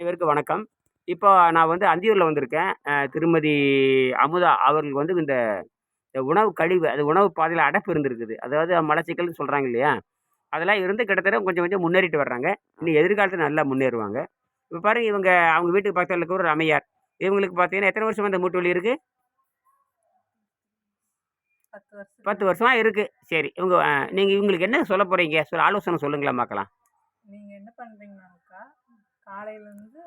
அனைவருக்கும் வணக்கம். இப்போ நான் வந்து அந்தியூரில் வந்திருக்கேன். திருமதி அமுதா அவர்களுக்கு வந்து இந்த உணவு கழிவு அது உணவு பாதையில் அடைப்பு இருந்திருக்குது. அதாவது மலச்சிக்கல்னு சொல்கிறாங்க இல்லையா? அதெல்லாம் இருந்து கிட்டத்தட்ட கொஞ்சம் கொஞ்சம் முன்னேறிட்டு வர்றாங்க. இன்னும் எதிர்காலத்தில் நல்லா முன்னேறுவாங்க. இப்போ பாருங்க இவங்க அவங்க வீட்டுக்கு பக்கத்தில் இருக்க ஒரு அம்மையார். இவங்களுக்கு பார்த்தீங்கன்னா எத்தனை வருஷம் அந்த மூட்டு வலி இருக்குது பத்து வருஷம். இருக்குது சரி இவங்க நீங்கள் இவங்களுக்கு என்ன சொல்ல போகிறீங்க சொல்ல ஆலோசனை சொல்லுங்களேன் பார்க்கலாம். நீங்கள் என்ன பண்ணுறீங்கனாக்கா காலையிலேருந்து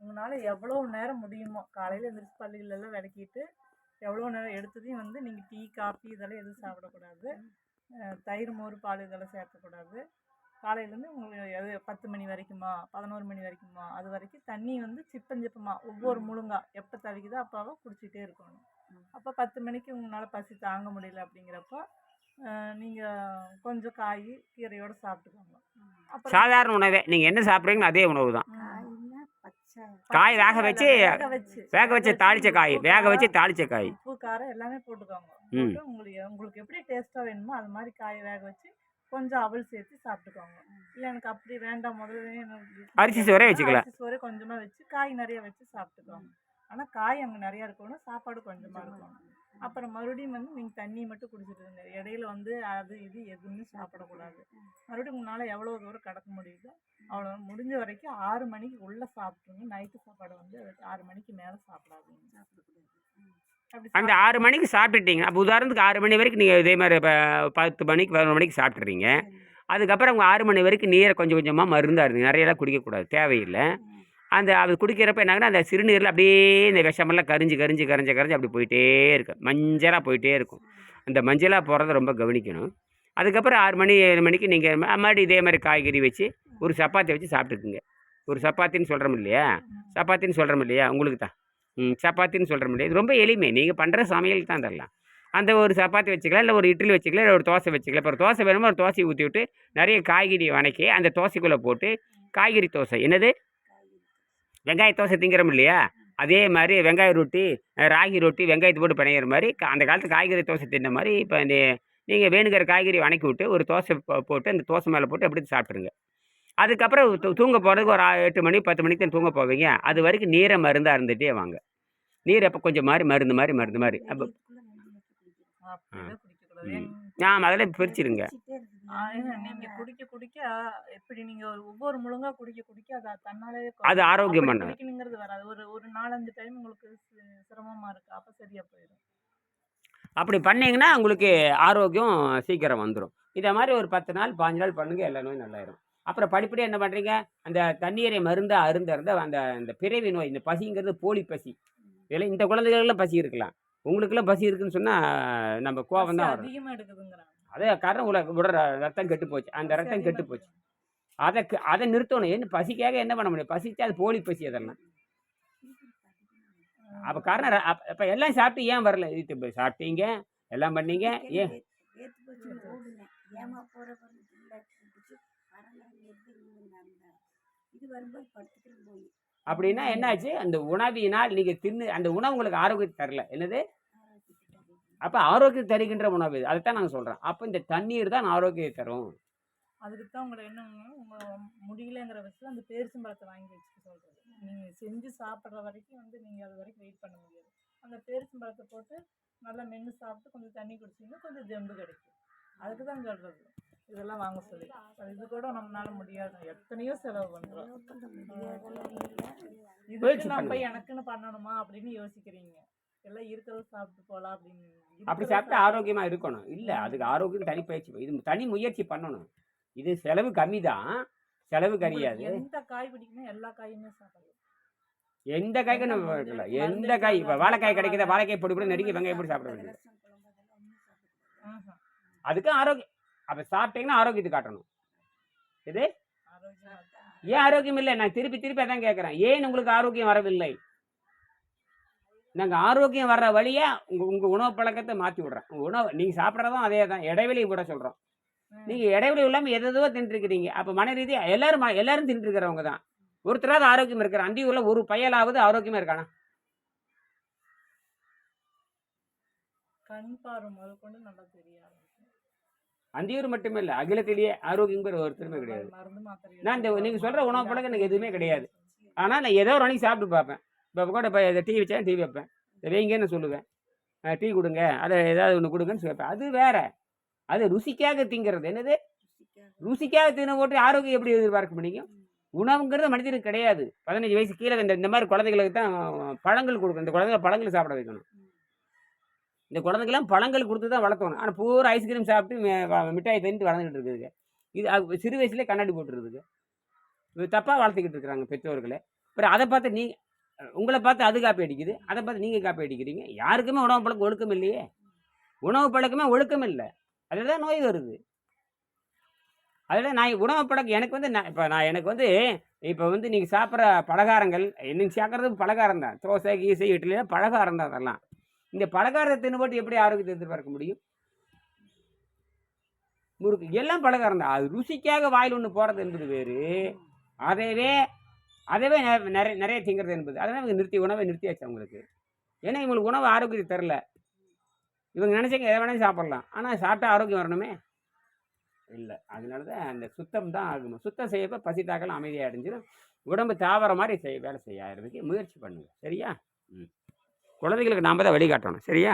உங்களால் எவ்வளோ நேரம் முடியுமோ காலையில் எந்திரிச்சு பள்ளிகளெல்லாம் விளக்கிட்டு எவ்வளோ நேரம் எடுத்ததையும் வந்து நீங்கள் டீ காஃபி இதெல்லாம் எதுவும் சாப்பிடக்கூடாது. தயிர் மோர் பால் இதெல்லாம் சேர்க்கக்கூடாது. காலையிலேருந்து உங்களுக்கு எது பத்து மணி வரைக்குமா பதினோரு மணி வரைக்குமா அது வரைக்கும் தண்ணி வந்து சிப்பஞ்சிப்பமாக ஒவ்வொரு முழுங்கா எப்போ தவிக்குதோ அப்போவோ குடிச்சிட்டே இருக்கணும். அப்போ பத்து மணிக்கு உங்களால் பசி தாங்க முடியல அப்படிங்கிறப்போ நீங்கள் கொஞ்சம் காய் கீரையோடு சாப்பிட்டுக்கோங்க. அப்புறம் சாதாரண உணவே. நீங்கள் என்ன சாப்பிட்றீங்களோ அதே உணவு தான். காய் வேக வச்சு வேக வச்சு. வேக வச்சு தாளிச்ச காய் வேக வச்சு தாளிச்ச காய். உப்பு காரம் எல்லாமே போட்டுக்கோங்க. உங்களுக்கு உங்களுக்கு எப்படி டேஸ்ட்டாக வேணுமோ அது மாதிரி காயை வேக வச்சு கொஞ்சம் அவல் சேர்த்து சாப்பிட்டுக்கோங்க. இல்லை எனக்கு அப்படி வேண்டாம். முதல்ல எனக்கு அரிசி சோறே வச்சுக்கலாம். அரிசி சோறே கொஞ்சமாக வச்சு காய் நிறைய வச்சு சாப்பிட்டுக்கோங்க. ஆனால் காய் அங்கே நிறையா இருக்கணும் சாப்பாடு கொஞ்சமாக இருக்கணும். அப்புறம் மறுபடியும் வந்து நீங்கள் தண்ணி மட்டும் குடிச்சிட்டு இருங்க. இடையில வந்து அது இது எதுவுமே சாப்பிடக்கூடாது. மறுபடியும் உங்களால் எவ்வளோ தூரம் கடக்க முடியுதோ அவ்வளோ முடிஞ்ச வரைக்கும் ஆறு மணிக்கு உள்ளே சாப்பிட்ருங்க நைட்டு சாப்பாடு வந்து ஆறு மணிக்கு மேலே சாப்பிடாதீங்க. அப்படி அந்த ஆறு மணிக்கு சாப்பிட்டுட்டீங்க. அப்போ உதாரணத்துக்கு ஆறு மணி வரைக்கும் நீங்கள் இதே மாதிரி இப்போ பத்து மணிக்கு பதினொரு மணிக்கு சாப்பிட்றீங்க அதுக்கப்புறம் உங்கள் ஆறு மணி வரைக்கும் நீரை கொஞ்சம் கொஞ்சமாக மருந்தாக இருந்தீங்க. நிறையெல்லாம் குடிக்கக்கூடாது. தேவையில்லை. அந்த அது குடிக்கிறப்ப என்னாங்கன்னா அந்த சிறுநீரில் அப்படியே இந்த விஷமெல்லாம் கரிஞ்சு கரிஞ்சு கரைஞ்ச கரைஞ்சி அப்படி போயிட்டே இருக்கும். மஞ்சளாக போயிட்டே இருக்கும். அந்த மஞ்சளாக போகிறத ரொம்ப கவனிக்கணும். அதுக்கப்புறம் ஆறு மணி ஏழு மணிக்கு நீங்கள் மறுபடியும் இதே மாதிரி காய்கறி வச்சு ஒரு சப்பாத்தி வச்சு சாப்பிட்டுக்குங்க. ஒரு சப்பாத்தின்னு சொல்கிறோம் இல்லையா? சப்பாத்தின்னு சொல்கிறோம் இல்லையா? உங்களுக்கு தான். ம் சப்பாத்தின்னு சொல்கிறோம் இல்லையா? இது ரொம்ப எளிமை. நீங்கள் பண்ணுற சமையல் தான் தரலாம் அந்த ஒரு சப்பாத்தி வச்சுக்கலாம் இல்லை ஒரு இட்லி வச்சுக்கலாம் இல்லை ஒரு தோசை வச்சுக்கலாம். இப்போ ஒரு தோசை வேணுமோ? ஒரு தோசையை ஊற்றி விட்டு நிறைய காய்கறி வணக்கி அந்த தோசைக்குள்ளே போட்டு காய்கறி தோசை. என்னது? வெங்காய தோசை திங்கிறோம் இல்லையா? அதே மாதிரி வெங்காய ரொட்டி ராகி ரொட்டி வெங்காயத்தை போட்டு பிணையிற மாதிரி அந்த காலத்து காய்கறி தோசை தின்ன மாதிரி இப்போ நீங்கள் வேணுங்கிற காய்கறி வணக்கி விட்டு ஒரு தோசை போட்டு அந்த தோசை மேலே போட்டு அப்படி சாப்பிட்ருங்க அதுக்கப்புறம் தூ- தூங்க போகிறதுக்கு ஒரு எட்டு மணி பத்து மணிக்கு தான் தூங்க போவீங்க. அது வரைக்கும் நீரை மருந்தாக இருந்துகிட்டே வாங்க. நீர் அப்போ கொஞ்சம் மாதிரி மருந்து மாதிரி மருந்து மாதிரி அப்போ ஆ அதெல்லாம் பிரிச்சிருங்க நீங்க குடிக்க குடிக்க எப்படி நீங்க ஒரு ஒவ்வொரு முழுங்கா குடிக்க குடிக்க அது தன்னாலே அது ஆரோக்கியம் அப்படி பண்ணாது. குடிக்கணுங்கிறது வராது. ஒரு ஒரு நாலஞ்சு டைம் உங்களுக்கு சிரமமா இருக்கு. அப்ப சரியா போயிடும் அப்படி பண்ணீங்கன்னா உங்களுக்கு ஆரோக்கியம் சீக்கிரம் வந்துடும் இதை மாதிரி ஒரு பத்து நாள் பாஞ்சு நாள் பண்ணுங்க எல்லா நோயும் நல்லாயிரும். அப்புறம் படிப்படியாக என்ன பண்ணுறீங்க அந்த தண்ணீரை மருந்தா அருந்த அருந்த அந்த அந்த பிறவி நோய் இந்த பசிங்கிறது போலி பசி. இதெல்லாம் இந்த குழந்தைகளுக்கெல்லாம் பசி இருக்கலாம். உங்களுக்கெல்லாம் பசி இருக்குன்னு சொன்னால் நம்ம கோபம் தான் அதே காரணம் உள்ள விடுற ரத்தம் கெட்டு போச்சு. அந்த ரத்தம் கெட்டு போச்சு. அதை அதை நிறுத்தணும். என்ன பசிக்காக என்ன பண்ண முடியும்? பசிச்சா அது போலி பசி அதெல்லாம். அப்போ காரணம் அப்போ எல்லாம் சாப்பிட்டு ஏன் வரல? இது சாப்பிட்டீங்க? எல்லாம் பண்ணீங்க? ஏன் இது வரும்போது படுத்துக்கிறேன் போய். அப்படின்னா என்னாச்சு? அந்த உணவினால் நீங்கள் தின்னு அந்த உணவு உங்களுக்கு ஆரோக்கியத்தை தரல. என்னது? அப்போ ஆரோக்கியம் தருகின்ற உணவு இது. அதைத்தான் நாங்கள் சொல்கிறோம் அப்போ இந்த தண்ணீர் தான் ஆரோக்கியத்தை தரும். அதுக்கு தான் உங்களை என்னங்கன்னா உங்க முடியலங்கிற பட்சத்தில் அந்த பேரிச்சம்பழத்தை வாங்கி வச்சுக்க சொல்றது. நீங்க செஞ்சு சாப்பிட்ற வரைக்கும் வந்து நீங்க அது வரைக்கும் வெயிட் பண்ண முடியாது. அந்த பேரிச்சம்பழத்தை போட்டு நல்லா மென்று சாப்பிட்டு கொஞ்சம் தண்ணி குடிச்சிங்கன்னா கொஞ்சம் ஜெம்பு கிடைக்கும். அதுக்கு தான் சொல்றது. இதெல்லாம் வாங்க சொல்லி. இது கூட நம்மளால முடியாது. எத்தனையோ செலவு இதுக்கு முயற்சி நம்ம. எனக்குன்னு பண்ணணுமா அப்படின்னு யோசிக்கிறீங்க. எல்லாம் இருக்கிறத சாப்பிட்டு போலாம் அப்படின்னு அப்படி சாப்பிட்டா ஆரோக்கியமாக இருக்கணும். இல்லை அதுக்கு ஆரோக்கியம் தனி பயிற்சி இது தனி முயற்சி பண்ணணும். இது செலவு கம்மி தான். செலவு கிடையாது எந்த காய் பிடிக்குமோ எல்லா காயுமே சாப்பிடலாம். எந்த காய்க்கும் நம்ம வைக்கல எந்த காய் இப்போ வாழைக்காய் கிடைக்குதா? வாழைக்காய் பொடி கூட நெருங்கி வெங்காயம் போட்டு சாப்பிட வேண்டியது. அதுக்கு ஆரோக்கியம் அப்போ சாப்பிட்டீங்கன்னா ஆரோக்கியத்தை காட்டணும். இது. ஏன் ஆரோக்கியம் இல்லை? நான் திருப்பி திருப்பி அதான் கேட்குறேன் ஏன் உங்களுக்கு ஆரோக்கியம் வரவில்லை? நாங்கள் ஆரோக்கியம் வர்ற வழியாக உங்கள் உங்கள் உணவு பழக்கத்தை மாற்றி விட்றேன். உங்கள் உணவு நீங்கள் சாப்பிட்றதும் அதே தான். இடைவெளி விட சொல்கிறோம் நீங்கள் இடைவெளி இல்லாமல் எதோ தின்றுருக்கிறீங்க. அப்போ மன ரீதியாக எல்லாரும் ம- எல்லாரும் தின்றுருக்கிறவங்க தான். ஒருத்தராவது ஆரோக்கியம் இருக்கிற அந்த ஊரில் ஒரு பயலாவது ஆரோக்கியமாக இருக்கானா? கண் பார்வை முதற்கொண்டு நல்லா தெரியாது. அந்தியூர் மட்டுமே இல்லை அகிலத்திலேயே ஆரோக்கியங்கிற ஒருத்தருமே கிடையாது. நான் இந்த நீங்கள் சொல்கிற உணவு பழக்கம் எனக்கு எதுவுமே கிடையாது. ஆனால் நான் ஏதோ ஒரு அன்னைக்கு சாப்பிட்டு பார்ப்பேன். இப்போ கூட இப்போ இதை டீ வச்சா டீ வைப்பேன். வைங்கன்னு சொல்லுவேன். டீ கொடுங்க. அதை ஏதாவது ஒன்று கொடுங்கன்னு வைப்பேன் அது வேற. அது ருசிக்காக திங்கிறது. என்னது? ருசிக்காக தின போட்டு ஆரோக்கியம் எப்படி எதிர்பார்க்க முடியும்? உணவுங்கிறது மனிதனுக்கு கிடையாது. பதினஞ்சு வயசு கீழே இந்த இந்த மாதிரி குழந்தைகளுக்கு தான் பழங்கள் கொடுக்கணும். இந்த குழந்தைங்க பழங்கள் சாப்பிட வைக்கணும். இந்த குழந்தைக்கெல்லாம் பழங்கள் கொடுத்து தான் வளர்த்தணும் ஆனால் பூரா ஐஸ்கிரீம் சாப்பிட்டு மிட்டாய் தின்ட்டு வளர்ந்துக்கிட்டு இருக்குதுங்க. இது சிறு வயசுலேயே கண்ணாடி போட்டுருதுங்க தப்பாக வளர்த்துக்கிட்டு இருக்கிறாங்க பெற்றோர்களை. அப்புறம் அதை பார்த்து நீ உங்களை பார்த்து அது காப்பி அடிக்குது. அதை பார்த்து நீங்கள் காப்பி அடிக்கிறீங்க. யாருக்குமே உணவு பழக்கம் ஒழுக்கம் இல்லையே. உணவு பழக்கமே ஒழுக்கம் இல்லை. அதில் தான் நோய் வருது. அதில் நான் உணவு பழக்கம் எனக்கு வந்து நான் இப்போ நான் எனக்கு வந்து இப்போ வந்து நீங்கள் சாப்பிட்ற பலகாரங்கள் என்னைக்கு சாப்பிட்றது பலகாரம் தான் தோசை கீசை இட்லிலாம் பலகாரம் தான் அதெல்லாம். இந்த பலகாரத்தை தின்னுபட்டு எப்படி ஆரோக்கியத்தை எதிர்பார்க்க முடியும்? முறுக்கு. எல்லாம் பலகாரம் தான். அது ருசிக்காக வாயில் ஒன்று போகிறது என்பது வேறு. அதைவே அதவே நிறைய நிறைய திங்கிறது என்பது. அதனால் இவங்க நிறுத்தி உணவை நிறுத்தியாச்சு அவங்களுக்கு ஏன்னா இவங்களுக்கு உணவு ஆரோக்கியத்தை தரல. இவங்க நினச்சிங்க எதை வேணாலும் சாப்பிட்லாம். ஆனால் சாப்பிட்டா ஆரோக்கியம் வரணுமே? இல்லை. அதனால தான் அந்த சுத்தம் தான் ஆகணும் சுத்தம் செய்யப்போ பசி தாக்கலாம் அமைதியாக அடைஞ்சிடும் உடம்பு தாவர மாதிரி செய்ய வேலை செய்ய ஆகிறதுக்கு முயற்சி பண்ணுங்க. சரியா? ம். குழந்தைகளுக்கு நாம் தான் வழிகாட்டணும். சரியா?